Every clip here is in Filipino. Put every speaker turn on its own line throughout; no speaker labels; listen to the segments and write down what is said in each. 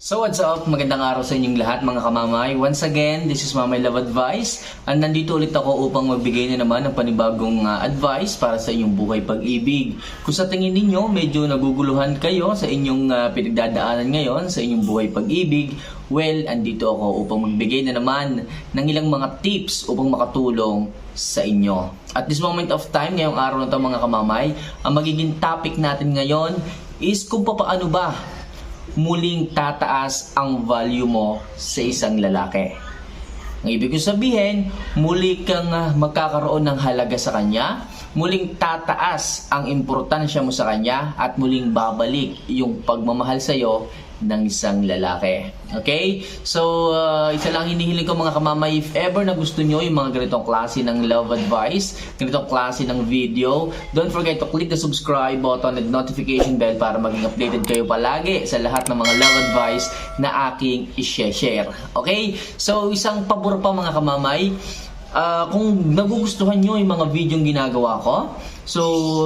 So what's up? Magandang araw sa inyong lahat mga kamamay. Once again, this is Mamay Love Advice. And nandito ulit ako upang magbigay na naman ng panibagong ah, advice para sa inyong buhay pag-ibig. Kung sa tingin ninyo medyo naguguluhan kayo sa inyong ah, pinagdadaanan ngayon sa inyong buhay pag-ibig, well, andito ako upang magbigay na naman ng ilang mga tips upang makatulong sa inyo. At this moment of time, ngayong araw na ito mga kamamay, ang magiging topic natin ngayon is kung paano ba muling tataas ang value mo sa isang lalaki. Ang ibig kong sabihin, muli kang ah, magkakaroon ng halaga sa kanya, muling tataas ang importansya mo sa kanya, at muling babalik yung pagmamahal sa iyo ng isang lalaki. Okay? So, uh, isa lang hinihiling ko mga kamamay, if ever na gusto nyo yung mga ganitong klase ng love advice, ganitong klase ng video, don't forget to click the subscribe button and notification bell para maging updated kayo palagi sa lahat ng mga love advice na aking i-share. Okay? So, isang pabor pa mga kamamay, Ah, kung nagugustuhan nyo yung mga video yung ginagawa ko, so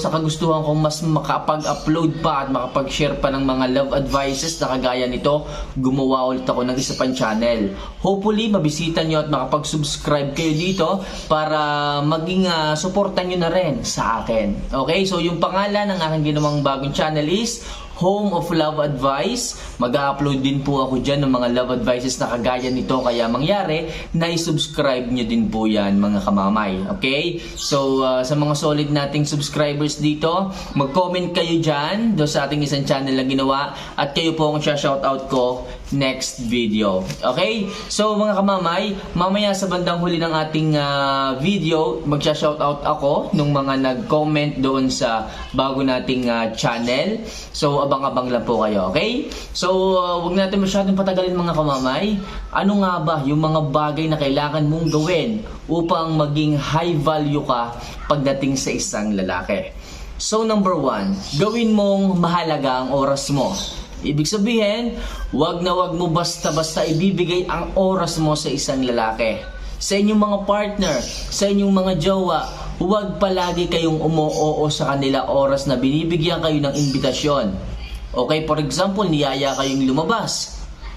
sa kagustuhan kong mas makapag-upload pa at makapag-share pa ng mga love advices na kagaya nito, gumawa ulit ako ng isa pang channel. Hopefully, mabisita nyo at makapag-subscribe kayo dito para maging uh, suportan nyo na rin sa akin. Okay, so yung pangalan ng aking ginawang bagong channel is Home of Love Advice. Mag-upload din po ako dyan ng mga love advices na kagaya nito. Kaya mangyari, na i-subscribe nyo din po yan mga kamamay. Okay? So, uh, sa mga solid nating subscribers dito, mag-comment kayo dyan do sa ating isang channel na ginawa at kayo po ang shoutout ko next video. Okay? So, mga kamamay, mamaya sa bandang huli ng ating uh, video, magsha-shoutout ako nung mga nag-comment doon sa bago nating uh, channel. So, abang-abang lang po kayo, okay? So, uh, wag natin masyadong patagalin mga kamamay. Ano nga ba yung mga bagay na kailangan mong gawin upang maging high value ka pagdating sa isang lalaki? So, number one, gawin mong mahalaga ang oras mo. Ibig sabihin, wag na wag mo basta-basta ibibigay ang oras mo sa isang lalaki. Sa inyong mga partner, sa inyong mga jowa, huwag palagi kayong umoo sa kanila oras na binibigyan kayo ng imbitasyon. Okay, for example, niyaya kayong lumabas.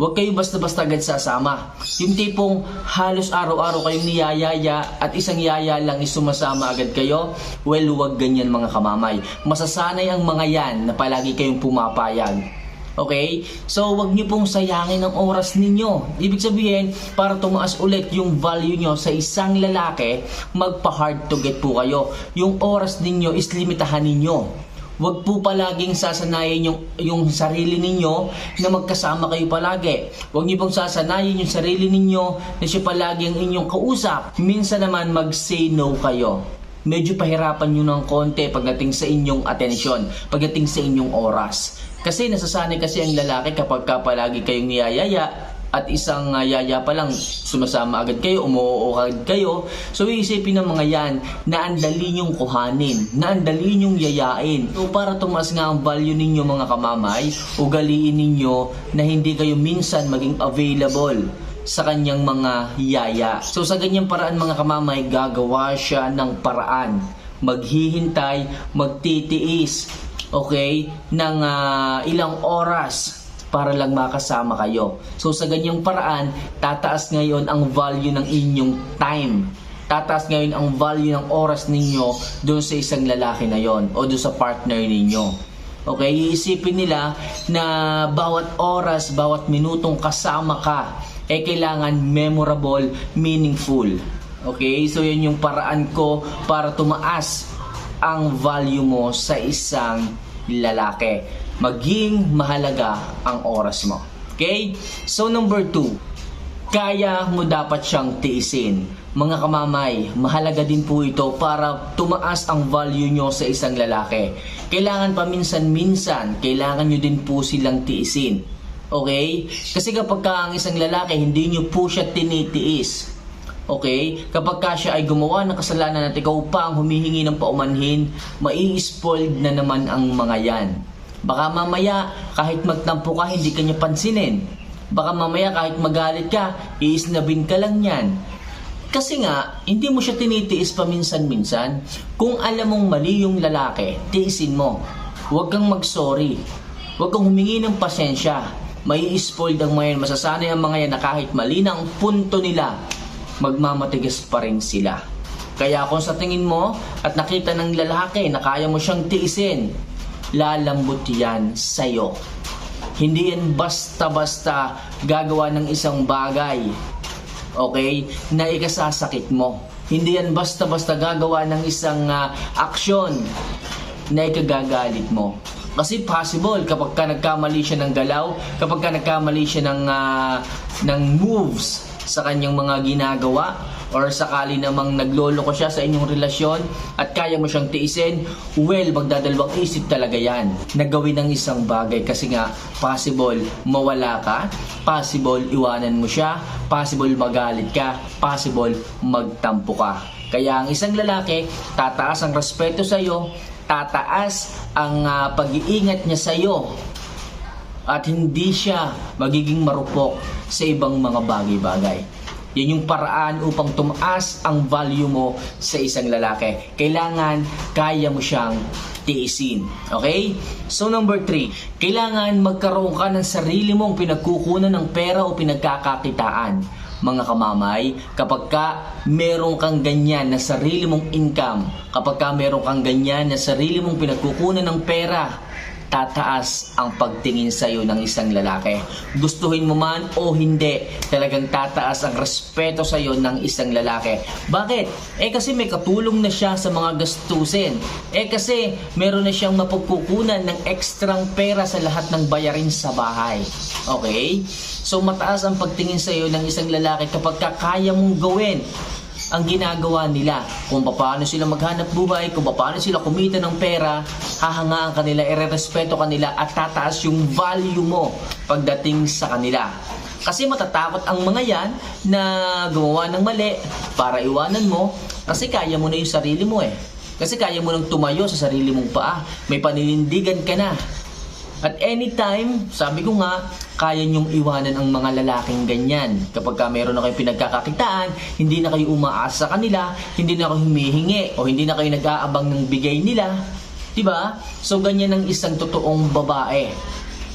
Huwag kayo basta-basta agad sasama. Yung tipong halos araw-araw kayong niyayaya at isang yaya lang is sumasama agad kayo, well, huwag ganyan mga kamamay. Masasanay ang mga yan na palagi kayong pumapayag. Okay? So, wag niyo pong sayangin ang oras ninyo. Ibig sabihin, para tumaas ulit yung value nyo sa isang lalaki, magpa-hard to get po kayo. Yung oras ninyo is limitahan ninyo. Huwag po palaging sasanayin yung, yung sarili ninyo na magkasama kayo palagi. Huwag niyo pong sasanayin yung sarili ninyo na siya palagi ang inyong kausap. Minsan naman mag-say no kayo medyo pahirapan nyo ng konti pagdating sa inyong atensyon, pagdating sa inyong oras. Kasi nasasanay kasi ang lalaki kapag ka palagi kayong niyayaya at isang uh, yaya pa lang sumasama agad kayo, umuo agad kayo. So iisipin ng mga yan na ang dali nyong kuhanin, na ang dali nyong yayain. So para tumaas nga ang value ninyo mga kamamay, ugaliin ninyo na hindi kayo minsan maging available sa kanyang mga yaya. So sa ganyang paraan mga kamamay, gagawa siya ng paraan. Maghihintay, magtitiis, okay, ng uh, ilang oras para lang makasama kayo. So sa ganyang paraan, tataas ngayon ang value ng inyong time. Tataas ngayon ang value ng oras ninyo doon sa isang lalaki na yon o doon sa partner ninyo. Okay, iisipin nila na bawat oras, bawat minutong kasama ka, eh kailangan memorable, meaningful. Okay, so yun yung paraan ko para tumaas ang value mo sa isang lalaki. Maging mahalaga ang oras mo. Okay? So number two, kaya mo dapat siyang tiisin. Mga kamamay, mahalaga din po ito para tumaas ang value nyo sa isang lalaki. Kailangan paminsan-minsan, kailangan nyo din po silang tiisin. Okay? Kasi kapag ka ang isang lalaki, hindi nyo po siya tinitiis. Okay? Kapag ka siya ay gumawa ng kasalanan at ikaw pa ang humihingi ng paumanhin, mai-spoiled na naman ang mga yan. Baka mamaya, kahit magtampo ka, hindi ka niya pansinin. Baka mamaya, kahit magalit ka, iisnabin ka lang yan. Kasi nga, hindi mo siya tinitiis paminsan-minsan. Kung alam mong mali yung lalaki, tiisin mo. Huwag kang mag-sorry. Huwag kang humingi ng pasensya may spoiled ang mga yan, masasanay ang mga yan na kahit mali na punto nila, magmamatigas pa rin sila. Kaya kung sa tingin mo at nakita ng lalaki na kaya mo siyang tiisin, lalambot yan sa'yo. Hindi yan basta-basta gagawa ng isang bagay, okay, na ikasasakit mo. Hindi yan basta-basta gagawa ng isang ah, aksyon na ikagagalit mo. Kasi possible kapag ka nagkamali siya ng galaw, kapag ka nagkamali siya ng, ah, ng moves sa kanyang mga ginagawa, or sakali namang nagloloko siya sa inyong relasyon at kaya mo siyang tiisin, well, magdadalawang isip talaga yan na gawin ng isang bagay kasi nga possible mawala ka, possible iwanan mo siya, possible magalit ka, possible magtampo ka. Kaya ang isang lalaki, tataas ang respeto sa iyo, tataas ang ah, pag-iingat niya sa iyo at hindi siya magiging marupok sa ibang mga bagay-bagay. Yan yung paraan upang tumaas ang value mo sa isang lalaki. Kailangan kaya mo siyang tiisin. Okay? So number three, kailangan magkaroon ka ng sarili mong pinagkukunan ng pera o pinagkakakitaan mga kamamay, kapag ka meron kang ganyan na sarili mong income, kapag ka meron kang ganyan na sarili mong pinagkukunan ng pera, tataas ang pagtingin sa iyo ng isang lalaki. Gustuhin mo man o hindi, talagang tataas ang respeto sa iyo ng isang lalaki. Bakit? Eh kasi may katulong na siya sa mga gastusin. Eh kasi meron na siyang mapagkukunan ng ekstrang pera sa lahat ng bayarin sa bahay. Okay? So mataas ang pagtingin sa iyo ng isang lalaki kapag kaya mong gawin ang ginagawa nila. Kung paano sila maghanap buhay, kung paano sila kumita ng pera, hahangaan kanila, irerespeto kanila at tataas yung value mo pagdating sa kanila. Kasi matatakot ang mga yan na gumawa ng mali para iwanan mo kasi kaya mo na yung sarili mo eh. Kasi kaya mo nang tumayo sa sarili mong paa. May paninindigan ka na. At anytime, sabi ko nga, kaya nyong iwanan ang mga lalaking ganyan. Kapag ka meron na kayong pinagkakakitaan, hindi na kayo umaasa sa kanila, hindi na kayo humihingi, o hindi na kayo nag-aabang ng bigay nila. 'Di ba? So ganyan ang isang totoong babae.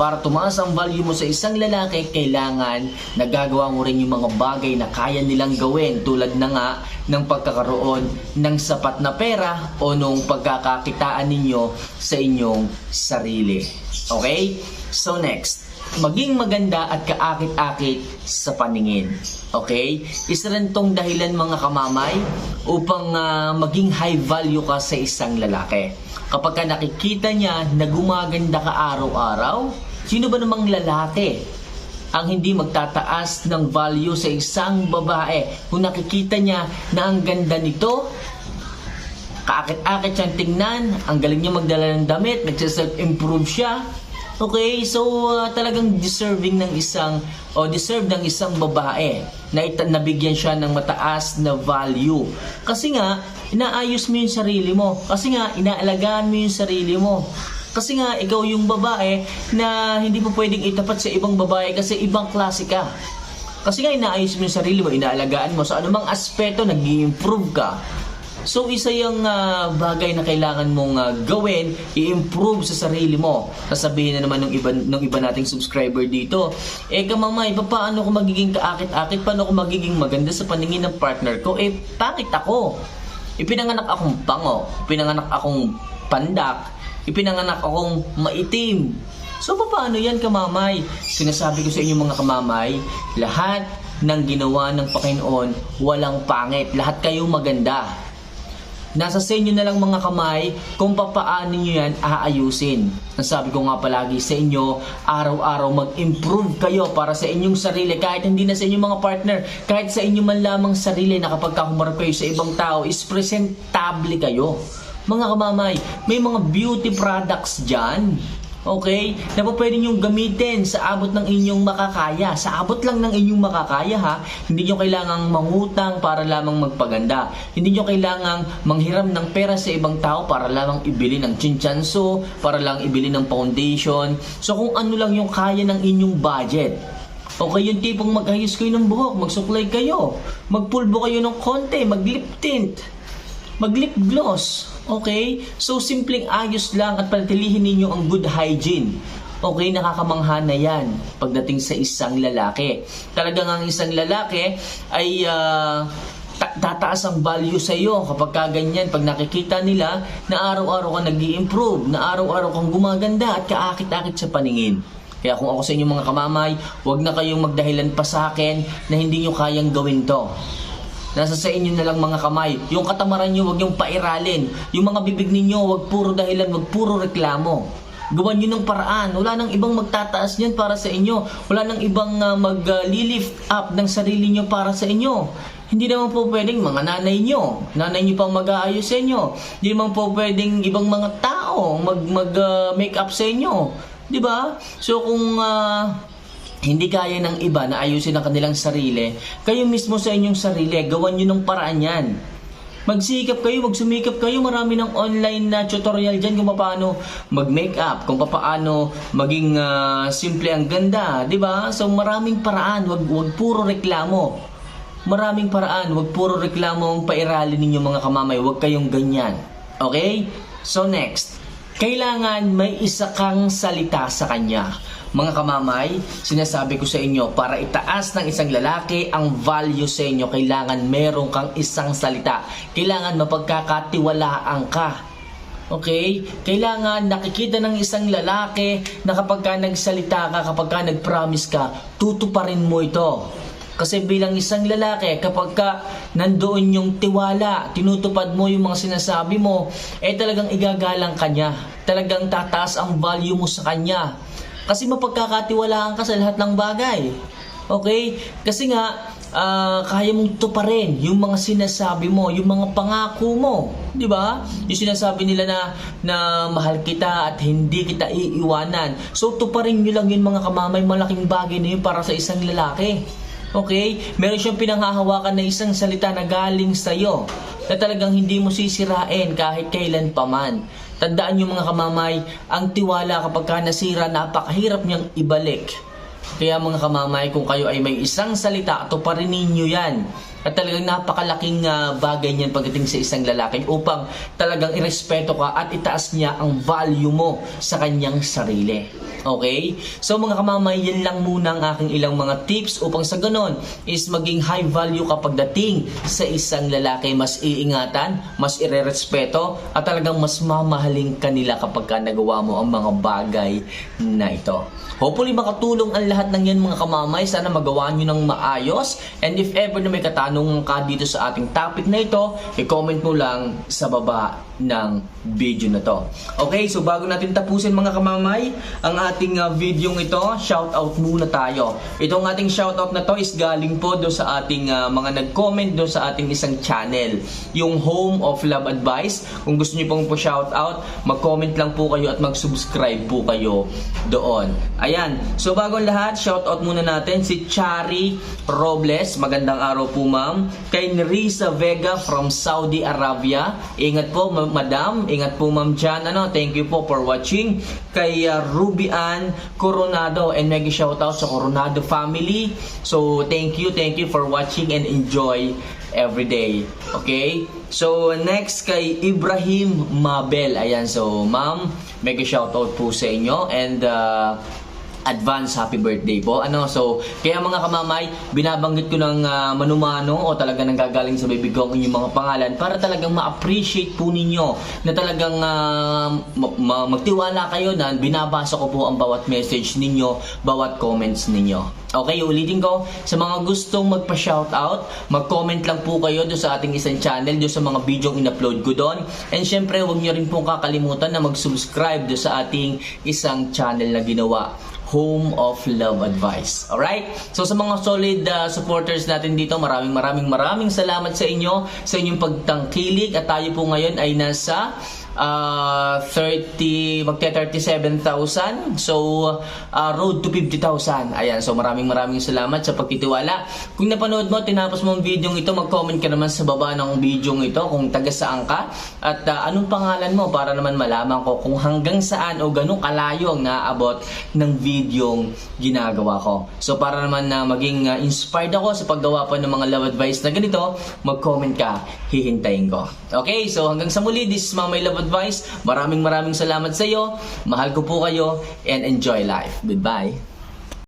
Para tumaas ang value mo sa isang lalaki, kailangan nagagawa mo rin yung mga bagay na kaya nilang gawin tulad na nga ng pagkakaroon ng sapat na pera o nung pagkakakitaan ninyo sa inyong sarili. Okay? So next, maging maganda at kaakit-akit sa paningin. Okay? Isa rin tong dahilan mga kamamay upang ah, maging high value ka sa isang lalaki. Kapag ka nakikita niya na gumaganda ka araw-araw, sino ba namang lalaki ang hindi magtataas ng value sa isang babae kung nakikita niya na ang ganda nito, kaakit-akit siyang tingnan, ang galing niya magdala ng damit, nagsiself-improve siya. Okay, so uh, talagang deserving ng isang o deserve ng isang babae na ita- nabigyan siya ng mataas na value. Kasi nga, inaayos mo yung sarili mo. Kasi nga, inaalagaan mo yung sarili mo. Kasi nga, ikaw yung babae na hindi mo pwedeng itapat sa ibang babae kasi ibang klase ka. Kasi nga, inaayos mo yung sarili mo, inaalagaan mo. Sa anumang aspeto, nag improve ka. So isa yung ah, bagay na kailangan mong ah, gawin, i-improve sa sarili mo. Sasabihin na naman ng iba, ng iba nating subscriber dito, eh kamamay, paano ko magiging kaakit-akit? Paano ko magiging maganda sa paningin ng partner ko? Eh, pangit ako. Ipinanganak akong pango, ipinanganak akong pandak, ipinanganak akong maitim. So paano yan kamamay? Sinasabi ko sa inyo mga kamamay, lahat ng ginawa ng Panginoon, walang pangit. Lahat kayo maganda. Nasa sa inyo na lang mga kamay kung papaano nyo yan aayusin. Ang sabi ko nga palagi sa inyo, araw-araw mag-improve kayo para sa inyong sarili. Kahit hindi na sa inyong mga partner, kahit sa inyo man lamang sarili na kapag humarap kayo sa ibang tao, is presentable kayo. Mga kamamay, may mga beauty products dyan. Okay? Na po pwede niyong gamitin sa abot ng inyong makakaya. Sa abot lang ng inyong makakaya ha. Hindi niyo kailangang mangutang para lamang magpaganda. Hindi niyo kailangang manghiram ng pera sa ibang tao para lamang ibili ng chinchanso, para lang ibili ng foundation. So kung ano lang yung kaya ng inyong budget. Okay, yung tipong mag-ayos kayo ng buhok, magsuklay kayo, magpulbo kayo ng konti, mag-lip tint, mag-lip gloss. Okay? So, simpleng ayos lang at panatilihin ninyo ang good hygiene. Okay, nakakamangha na yan pagdating sa isang lalaki. Talagang ang isang lalaki ay ta- tataas ang value sa iyo kapag ka ganyan, pag nakikita nila na araw-araw ka nag improve na araw-araw kang gumaganda at kaakit-akit sa paningin. Kaya kung ako sa inyo mga kamamay, huwag na kayong magdahilan pa sa akin na hindi nyo kayang gawin to. Nasa sa inyo na lang mga kamay. Yung katamaran nyo, huwag yung pairalin. Yung mga bibig ninyo, huwag puro dahilan, huwag puro reklamo. Gawan nyo ng paraan. Wala nang ibang magtataas niyan para sa inyo. Wala nang ibang uh, mag-lift up ng sarili nyo para sa inyo. Hindi naman po pwedeng mga nanay nyo. Nanay nyo pang mag-aayos sa inyo. Hindi naman po pwedeng ibang mga tao mag-make up sa inyo. Di ba? So kung ah, hindi kaya ng iba na ayusin ang kanilang sarili, kayo mismo sa inyong sarili, gawan nyo ng paraan yan. Magsikap kayo, magsumikap kayo, marami ng online na tutorial dyan kung paano mag-makeup, kung paano maging ah, simple ang ganda, di ba? So maraming paraan, wag, wag puro reklamo. Maraming paraan, wag puro reklamo ang pairali ninyo mga kamamay, wag kayong ganyan. Okay? So next, kailangan may isa kang salita sa kanya. Mga kamamay, sinasabi ko sa inyo, para itaas ng isang lalaki ang value sa inyo, kailangan meron kang isang salita. Kailangan mapagkakatiwalaan ka. Okay? Kailangan nakikita ng isang lalaki na kapag ka nagsalita ka, kapag ka nag-promise ka, tutuparin mo ito. Kasi bilang isang lalaki, kapag ka nandoon yung tiwala, tinutupad mo yung mga sinasabi mo, eh talagang igagalang ka niya. Talagang tataas ang value mo sa kanya. Kasi mapagkakatiwalaan ka sa lahat ng bagay. Okay? Kasi nga, ah, kaya mong tuparin yung mga sinasabi mo, yung mga pangako mo. Di ba? Yung sinasabi nila na, na mahal kita at hindi kita iiwanan. So, tuparin nyo lang yun mga kamamay, malaking bagay na yun para sa isang lalaki. Okay? Meron siyang pinanghahawakan na isang salita na galing sa iyo na talagang hindi mo sisirain kahit kailan paman. Tandaan niyo mga kamamay, ang tiwala kapag ka nasira, napakahirap niyang ibalik. Kaya mga kamamay, kung kayo ay may isang salita, tuparin ninyo yan. At talagang napakalaking ah, bagay niyan pagdating sa isang lalaki upang talagang irespeto ka at itaas niya ang value mo sa kanyang sarili. Okay? So mga kamamay, yan lang muna ang aking ilang mga tips upang sa ganon is maging high value ka pagdating sa isang lalaki. Mas iingatan, mas irerespeto at talagang mas mamahaling kanila kapag ka nagawa mo ang mga bagay na ito. Hopefully makatulong ang lahat ng yan mga kamamay. Sana magawa nyo ng maayos. And if ever na may katanungan ka dito sa ating topic na ito, i-comment mo lang sa baba ng video na to. Okay, so bago natin tapusin mga kamamay, ang ating uh, video ito, shout out muna tayo. Itong ating shout out na to is galing po do sa ating uh, mga nag-comment do sa ating isang channel, yung Home of Love Advice. Kung gusto niyo pong po shout out, mag-comment lang po kayo at mag-subscribe po kayo doon. Ayan, so bago lahat, shout out muna natin si Chari Robles. Magandang araw po ma'am. Kay Nerissa Vega from Saudi Arabia. Ingat po ma- madam. Ingat po ma'am dyan. Ano, thank you po for watching. Kay uh, Ruby Ann Coronado and mega shout out sa Coronado family. So thank you, thank you for watching and enjoy every day. Okay? So next kay Ibrahim Mabel. Ayan, so ma'am, mega shout out po sa inyo and uh, advance happy birthday po. Ano, so, kaya mga kamamay, binabanggit ko ng ah, manumano o talaga nang gagaling sa bibig ko ang inyong mga pangalan para talagang ma-appreciate po ninyo na talagang ah, ma- ma- magtiwala kayo na binabasa ko po ang bawat message ninyo, bawat comments ninyo. Okay, ulitin ko, sa mga gustong magpa-shoutout, mag-comment lang po kayo doon sa ating isang channel, doon sa mga video in-upload ko doon. And syempre, huwag nyo rin pong kakalimutan na mag-subscribe doon sa ating isang channel na ginawa. Home of Love Advice. Alright? So sa mga solid uh, supporters natin dito, maraming maraming maraming salamat sa inyo sa inyong pagtangkilik at tayo po ngayon ay nasa uh, 30 magte 37,000 so uh, road to 50,000 ayan so maraming maraming salamat sa pagtitiwala. Kung napanood mo tinapos mo ang video ito mag-comment ka naman sa baba ng video ito kung taga saan ka. At uh, anong pangalan mo para naman malaman ko kung hanggang saan o ganun kalayo ang naaabot ng video ginagawa ko. So para naman na maging uh, inspired ako sa paggawa pa ng mga love advice na ganito mag-comment ka. Hihintayin ko. Okay so hanggang sa muli. This is Mamay Love Advice. Maraming maraming salamat sa iyo. Mahal ko po kayo and enjoy life. Goodbye.